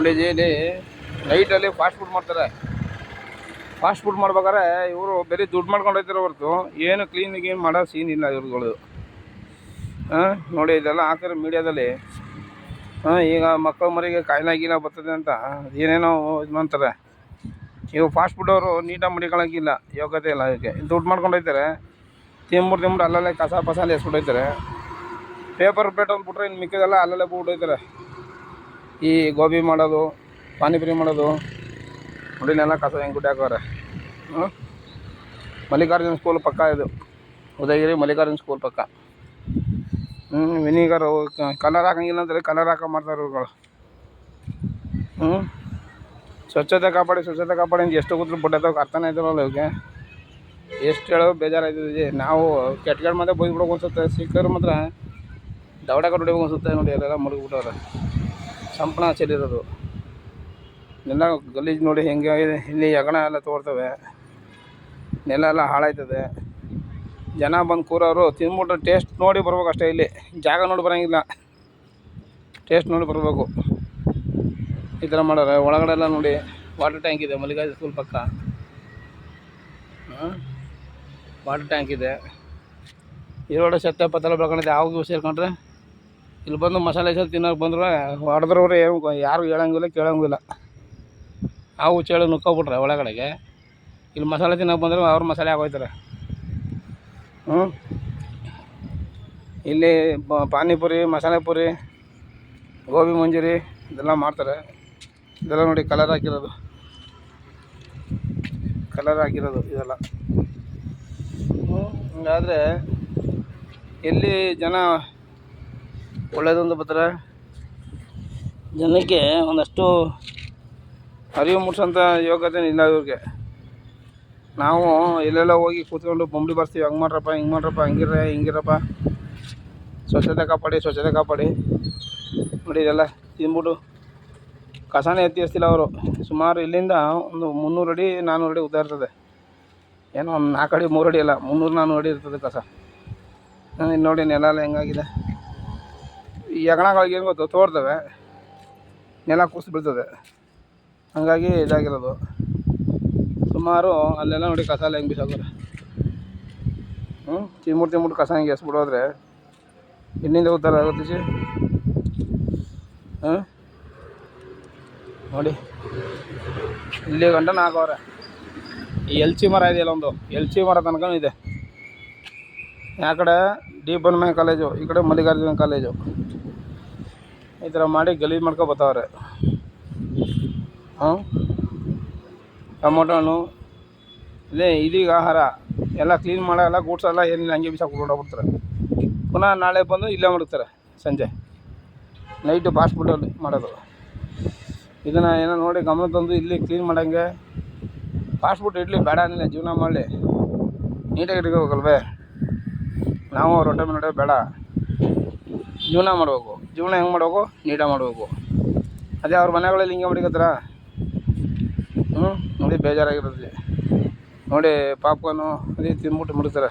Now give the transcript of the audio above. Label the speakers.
Speaker 1: ಇಲ್ಲಿ ನೈಟಲ್ಲಿ fast food ಮಾಡ್ತಾರೆ. ಫಾಸ್ಟ್ ಫುಡ್ ಮಾಡ್ಬೇಕಾದ್ರೆ ಇವರು ಬರೀ ದುಡ್ಡು ಮಾಡ್ಕೊಂಡು ಹೋಗ್ತಾರೆ ಹೊರತು. ಏನು ಕ್ಲೀನ್ ಗೀನ್ ಮಾಡೋ ಸೀನ್ ಇಲ್ಲ ಇವ್ರುಗಳು. ಹಾಂ ನೋಡಿ ಇದೆಲ್ಲ ಹಾಕಿರೋ ಮೀಡಿಯಾದಲ್ಲಿ ಹಾಂ ಈಗ ಮಕ್ಕಳ ಮರಿಗೆ ಕಾಯಿಲೆ ಬರ್ತದೆ ಅಂತ ಏನೇನೋ ಇದು ಮಾಡ್ತಾರೆ. ಇವು ಫಾಸ್ಟ್ ಫುಡ್ ಅವರು ನೀಟಾಗಿ ಮಡಿಕೊಳ್ಳೋಕ್ಕಿಲ್ಲ ಯೋಗ್ಯತೆ ಇಲ್ಲ ಅದಕ್ಕೆ ದುಡ್ಡು ಮಾಡ್ಕೊಂಡು ಹೋಗ್ತಾರೆ. ತಿಂಬಿಟ್ಟು ತಿಂಬಿಟ್ಟು ಅಲ್ಲಲ್ಲೇ ಕಸ ಪಸಾಲೆ ಎಸ್ಬಿಟ್ಟು ಹೋಗ್ತಾರೆ. ಪೇಪರ್ ಪ್ಲೇಟ್ ಒಂದು ಬಿಟ್ರೆ ಇನ್ನು ಮಿಕ್ಕಿದೆಲ್ಲ ಅಲ್ಲಲ್ಲೇ ಬಿಟ್ಟು ಹೋಗ್ತಾರೆ. ಈ ಗೋಬಿ ಮಾಡೋದು, ಪಾನಿಪುರಿ ಮಾಡೋದು ನೋಡಿನೆಲ್ಲ ಕಸ ಹೆಂಗೆ ಗುಡ್ಡೆ ಹಾಕೋರೆ ಮಲ್ಲಿಕಾರ್ಜುನ ಸ್ಕೂಲ್ ಪಕ್ಕ ಇದು, ಉದಯಗಿರಿ ಮಲ್ಲಿಕಾರ್ಜುನ ಸ್ಕೂಲ್ ಪಕ್ಕ. ಹ್ಞೂ ವಿನಿಗರ್, ಕಲರ್ ಹಾಕಂಗಿಲ್ಲ ಅಂದರೆ ಕಲರ್ ಹಾಕ ಮಾಡ್ತಾರೆ ಇವ್ರುಗಳು. ಹ್ಞೂ ಸ್ವಚ್ಛತೆ ಕಾಪಾಡಿ ಸ್ವಚ್ಛತೆ ಕಾಪಾಡಿ ಅಂತ ಎಷ್ಟು ಕೂತ್ರು ಬಿಟ್ಟೈತೆ ಅರ್ಥನೇ ಐತಲ್ಲ ಇವಕ್ಕೆ ಎಷ್ಟು ಹೇಳೋ ಬೇಜಾರಾಯ್ತದೆ ನಾವು ಕೆಟ್ಟ ಮಾತ್ರ ಬೈದ್ಬಿಡೋಕೆ ಅನ್ಸುತ್ತೆ ಸಿಕ್ಕರು ಮಾತ್ರ ದವಡ ಕಟ್ಬಿಡ್ಬೇಕು ಅನ್ಸುತ್ತೆ ನೋಡಿ ಎಲ್ಲ ಮುಳುಗ್ಬಿಟ್ಟವ್ರೆ. ಸಂಪಣ ಚೆಲ್ಲಿರೋದು ನೆಲ ಗಲೀಜು ನೋಡಿ ಹೆಂಗೆ ಇಲ್ಲಿ ಯಗಣ ಎಲ್ಲ ತೋರ್ತವೆ. ನೆಲ ಎಲ್ಲ ಹಾಳಾಯ್ತದೆ. ಜನ ಬಂದು ಕೂರೋರು ತಿಂದ್ಬಿಟ್ರೆ ಟೇಸ್ಟ್ ನೋಡಿ ಬರ್ಬೇಕು ಅಷ್ಟೇ ಇಲ್ಲಿ. ಜಾಗ ನೋಡಿ ಬರೋಂಗಿಲ್ಲ. ಟೇಸ್ಟ್ ನೋಡಿ ಬರಬೇಕು. ಈ ಥರ ಮಾಡೋರೆ ಒಳಗಡೆ ಎಲ್ಲ ನೋಡಿ ವಾಟರ್ ಟ್ಯಾಂಕ್ ಇದೆ. ಮಲ್ಲಿಗಾಜ್ ಸ್ಕೂಲ್ ಪಕ್ಕ. ವಾಟರ್ ಟ್ಯಾಂಕ್ ಇದೆ. ಈರೋಡೆ ಸತ್ಯ ಪತ್ತೆಲ್ಲ ಬೆಳ್ಕೊಂಡಿದೆ. ಯಾವಾಗ ಸೇರ್ಕೊಂಡ್ರೆ? ಇಲ್ಲಿ ಬಂದು ಮಸಾಲೆ ಸಲ ತಿನ್ನೋಕೆ ಬಂದ್ರೆ ಹೊಡೆದ್ರವ್ರೆ ಏನು ಯಾರು ಹೇಳಂಗಿಲ್ಲ, ಕೇಳಂಗಿಲ್ಲ. ನಾವು ಚೇಳು ನುಕ್ಕೊಬಿಟ್ರೆ ಒಳಗಡೆಗೆ. ಇಲ್ಲಿ ಮಸಾಲೆ ತಿನ್ನೋಕೆ ಬಂದ್ರೆ ಅವ್ರ ಮಸಾಲೆ ಆಗೋಯ್ತಾರೆ ಹ್ಞೂ ಇಲ್ಲಿ ಪಾನಿಪುರಿ, ಮಸಾಲೆ ಪುರಿ, ಗೋಬಿ ಮಂಜೂರಿ ಇದೆಲ್ಲ ಮಾಡ್ತಾರೆ. ಇದೆಲ್ಲ ನೋಡಿ ಕಲರ್ ಹಾಕಿರೋದು. ಕಲರ್ ಹಾಕಿರೋದು ಇದೆಲ್ಲ. ಹಂಗಾದರೆ ಇಲ್ಲಿ ಜನ ಒಳ್ಳೇದೊಂದು ಬರ್ತಾರೆ. ಜನಕ್ಕೆ ಒಂದಷ್ಟು ಅರಿವು ಮೂಡಿಸೋಂಥ ಯೋಗ್ಯತೆ ಇಲ್ಲ ಇವ್ರಿಗೆ. ನಾವು ಎಲ್ಲೆಲ್ಲ ಹೋಗಿ ಕೂತ್ಕೊಂಡು ಬೊಂಬಿ ಬರ್ತೀವಿ ಹಂಗೆ ಮಾಡ್ರಪ್ಪ, ಹಿಂಗೆ ಮಾಡ್ರಪ್ಪ ಹಂಗಿರ ಹಿಂಗಿರಪ್ಪ. ಸ್ವಚ್ಛತೆ ಕಾಪಾಡಿ ಸ್ವಚ್ಛತೆ ಕಾಪಾಡಿ. ನೋಡಿ ಇದೆಲ್ಲ ತಿಂದ್ಬಿಟ್ಟು ಕಸನೇ ಎತ್ತಿ ಎಸ್ತಿಲ್ಲ ಅವರು. ಸುಮಾರು ಇಲ್ಲಿಂದ ಒಂದು ಮುನ್ನೂರು ಅಡಿ ನಾನ್ನೂರು ಅಡಿ ಉದ್ದ ಇರ್ತದೆ. ಏನೋ ಒಂದು ನಾಲ್ಕು ಅಡಿ, ಮೂರು ಅಡಿ ಅಲ್ಲ, ಮುನ್ನೂರು ನಾನ್ನೂರು ಅಡಿ ಇರ್ತದೆ ಕಸ. ನೋಡಿ ನೆಲ ಎಲ್ಲ ಹೆಂಗಾಗಿದೆ. ಈ ಹೆಗಣಗಳಿಗೆ ಏನು ಗೊತ್ತು? ತೋರ್ತವೆ. ನೆಲ ಕುಸಿದು ಬೀಳ್ತದೆ. ಹಂಗಾಗಿ ಇದಾಗಿರೋದು. ಸುಮಾರು ಅಲ್ಲೆಲ್ಲ ನೋಡಿ ಕಸ ಎಲ್ಲ ಹೆಂಗೆ ಬಿಸಾಕೋರೆ ಹ್ಞೂ ತಿಂಬಿಟ್ಟು ತಿಂಬಿಟ್ಟು ಕಸ ಹಿಂಗೆ ಎಸ್ಬಿಡೋದ್ರೆ ಇನ್ನಿಂದ ಆಗುತ್ತೆ ಸಿ ಹಾಂ ನೋಡಿ. ಇಲ್ಲಿ ಗಂಟೆ ನಾಲ್ಕವ್ರೆ ಈ ಎಲ್ಚಿ ಮರ ಇದೆಯಲ್ಲ ಒಂದು? ಎಲ್ಚಿ ಮರ ತನಕ ಇದೆ. ಆ ಕಡೆ ಡಿ ಬನ್ಮೆ ಕಾಲೇಜು, ಈ ಕಡೆ ಮಲ್ಲಿಕಾರ್ಜುನ ಕಾಲೇಜು. ಈ ಥರ ಮಾಡಿ ಗಲೀಜು ಮಾಡ್ಕೊ ಬರ್ತಾವ್ರೆ ಹಾಂ ಟೊಮೊಟೊ ಹಣ್ಣು ಇದೇ ಇದೀಗ ಆಹಾರ. ಎಲ್ಲ ಕ್ಲೀನ್ ಮಾಡೋಲ್ಲ ಗೂಡ್ಸಲ್ಲ ಏನಿಲ್ಲ ಹಂಗೆ ಬಿಸಾಕ್ ಹೊರಟೋಗ್ಬಿಡ್ತಾರೆ. ಪುನಃ ನಾಳೆ ಬಂದು ಇಲ್ಲೇ ಮಾಡ್ತಾರೆ ಸಂಜೆ. ನೈಟು ಫಾಸ್ಟ್ ಫುಡ್ಡಲ್ಲಿ ಮಾಡೋದು. ಇದನ್ನು ಏನೋ ನೋಡಿ ಗಮನ ತಂದು ಇಲ್ಲಿ ಕ್ಲೀನ್ ಮಾಡೋಂಗೆ. ಫಾಸ್ಟ್ ಫುಡ್ ಇಡ್ಲಿ, ಬೇಡ ಅನ್ನಿಲ್ಲ, ಜೀವನ ಮಾಡಲಿ. ನೀಟಾಗಿ ಇಟ್ಕೋಬೇಕಲ್ವೇ? ನಾವು ರೊಟ್ಟೆ ಮೇಲೆ ಬೇಡ. ಜೀವನ ಮಾಡಬೇಕು. ಜೀವನ ಹೆಂಗೆ ಮಾಡಬೇಕು? ನೀಟಾಗಿ ಮಾಡಬೇಕು. ಅದೇ ಅವ್ರ ಮನೆಗಳಲ್ಲಿ ಹಿಂಗೆ ಮಾಡಿಕತ್ತಾರ? ಹ್ಞೂ ನೋಡಿ ಬೇಜಾರಾಗಿರುತ್ತೆ ನೋಡಿ ಪಾಪ್ಕಾರ್ನು ಅದೇ ತಿಂದ್ಬಿಟ್ಟು ಮಡಗ್ತಾರೆ